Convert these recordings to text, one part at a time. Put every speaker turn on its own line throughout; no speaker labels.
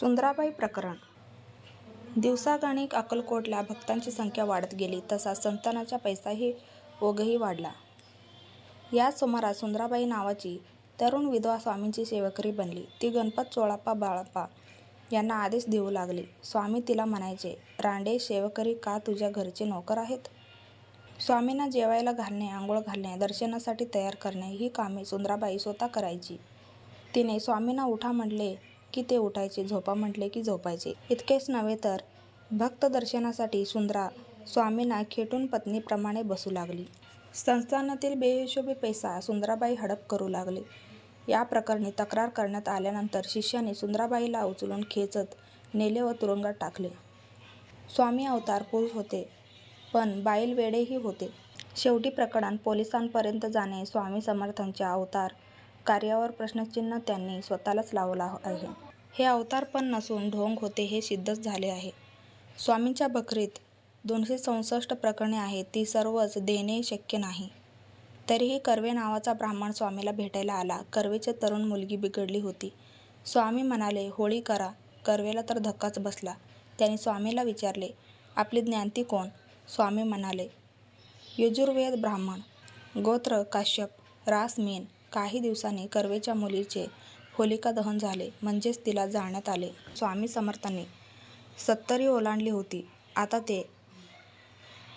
सुंदराबाई प्रकरण दिवसागणिक अक्कलकोटला भक्तांची संख्या वाढत गेली तसा संतानाचा पैसाही ओघही वाढला. याच सुमारास सुंदराबाई नावाची तरुण विधवा स्वामींची सेवकरी बनली. ती गणपत चोळाप्पा बाळप्पा यांना आदेश देऊ लागली. स्वामी तिला म्हणायचे, रांडे, सेवकरी का तुझ्या घरचे नोकर आहेत? स्वामींना जेवायला घालणे, आंघोळ घालणे, दर्शनासाठी तयार करणे ही कामे सुंदराबाई स्वतः करायची. तिने स्वामींना उठा म्हटले की ते उठायचे, झोपा म्हटले की झोपायचे. इतकेच नव्हे तर भक्तदर्शनासाठी सुंदरा स्वामींना खेटून पत्नीप्रमाणे बसू लागली. संस्थानातील बेहिशोबी पैसा सुंदराबाई हडप करू लागले या प्रकरणी तक्रार करण्यात आल्यानंतर शिष्याने सुंदराबाईला उचलून खेचत नेले व तुरुंगात टाकले. स्वामी अवतार पुरुष होते पण बाईल वेडेही होते. शेवटी प्रकरण पोलिसांपर्यंत जाणे स्वामी समर्थांच्या अवतार कार्यावर प्रश्नचिन्ह त्यांनी स्वतःलाच लावला आहे. हे अवतार पण नसून ढोंग होते हे सिद्धच झाले आहे. स्वामींच्या बखरीत दोनशे चौसष्ट प्रकरणे आहेत ती सर्वच देणे शक्य नाही. तरीही कर्वे नावाचा ब्राह्मण स्वामीला भेटायला आला. कर्वेची तरुण मुलगी बिघडली होती. स्वामी म्हणाले होळी करा. कर्वेला तर धक्काच बसला. त्याने स्वामीला विचारले, आपली ज्ञाती कोण? स्वामी म्हणाले, यजुर्वेद ब्राह्मण. गोत्र काश्यप. रास मीन. काही दिवसांनी कर्वेच्या मुलीचे होलिका दहन झाले म्हणजेच तिला जाळण्यात आले. स्वामी समर्थांनी सत्तरी ओलांडली होती. आता ते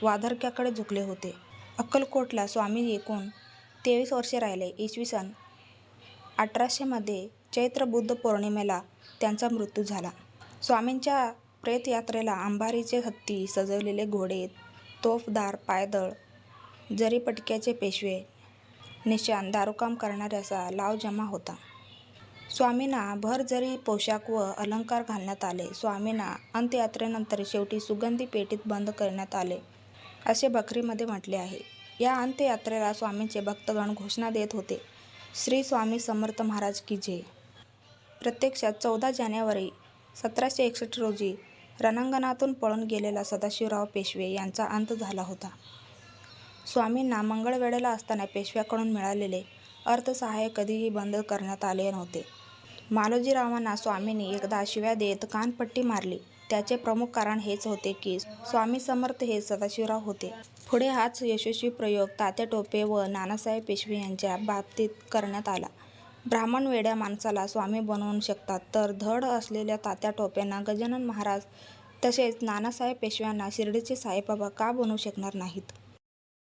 वार्धक्याकडे झुकले होते. अक्कलकोटला स्वामी एकूण तेवीस वर्षे राहिले. इ. स. अठराशे मध्ये चैत्र बुद्ध पौर्णिमेला त्यांचा मृत्यू झाला. स्वामींच्या प्रेतयात्रेला अंबारीचे हत्ती, सजवलेले घोडे, तोफदार पायदळ, जरीपटक्याचे पेशवे, निशाण, दारूकाम करणाऱ्याचा लाव जमा होता. स्वामींना भरजरी पोशाख व अलंकार घालण्यात आले. स्वामींना अंत्ययात्रेनंतर शेवटी सुगंधी पेटीत बंद करण्यात आले असे बखरीमध्ये म्हटले आहे. या अंत्ययात्रेला स्वामींचे भक्तगण घोषणा देत होते, श्री स्वामी समर्थ महाराज की जय. प्रत्यक्षात चौदा जानेवारी सतराशे एकसष्ट रोजी रणांगणातून पळून गेलेला सदाशिवराव पेशवे यांचा अंत झाला होता. स्वामींना मंगळवेढेला असताना पेशव्याकडून मिळालेले अर्थसहाय्य कधीही बंद करण्यात आले नव्हते. मालोजीरावांना स्वामींनी एकदा शिव्या देत कानपट्टी मारली. त्याचे प्रमुख कारण हेच होते की स्वामी समर्थ हे सदाशिवराव होते. पुढे हाच यशस्वी प्रयोग तात्या टोपे व नानासाहेब पेशवे यांच्या बाबतीत करण्यात आला. ब्राह्मण वेड्या माणसाला स्वामी बनवू शकतात तर धड असलेल्या तात्या टोप्यांना गजानन महाराज तसेच नानासाहेब पेशव्यांना शिर्डीचे साईबाबा का बनवू शकणार नाहीत?